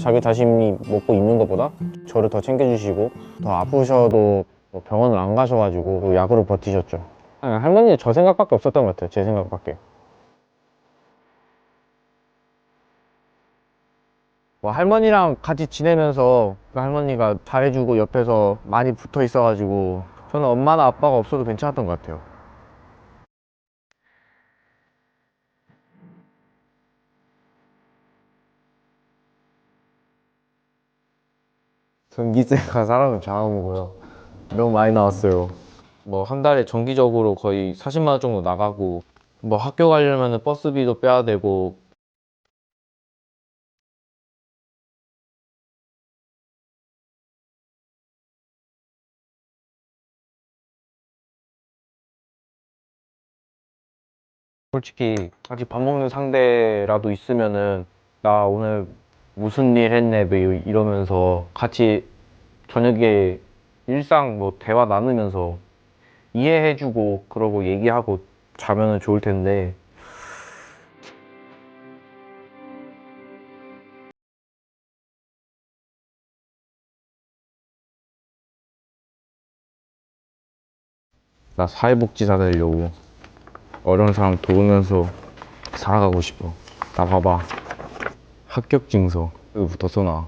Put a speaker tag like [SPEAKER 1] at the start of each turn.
[SPEAKER 1] 자기 자신이 먹고 있는 것보다 저를 더 챙겨주시고 더 아프셔도 뭐 병원을 안 가셔가지고 그 약으로 버티셨죠. 아니, 할머니는 저 생각밖에 없었던 것 같아요. 제 생각밖에. 뭐 할머니랑 같이 지내면서 그 할머니가 잘해주고 옆에서 많이 붙어 있어가지고 저는 엄마나 아빠가 없어도 괜찮았던 것 같아요. 전기세가 사람을 잡아먹어요. 너무 많이 나왔어요. 뭐 한 달에 정기적으로 거의 40만 원 정도 나가고 뭐 학교 가려면 버스비도 빼야 되고 솔직히 같이 밥 먹는 상대라도 있으면은 나 오늘 무슨 일 했네 뭐 이- 이러면서 같이 저녁에 일상 뭐 대화 나누면서 이해해주고 그러고 얘기하고 자면은 좋을 텐데. 나 사회복지사 되려고 어려운 사람 도우면서 살아가고 싶어. 나 봐봐 합격 증서 여기부터 써놔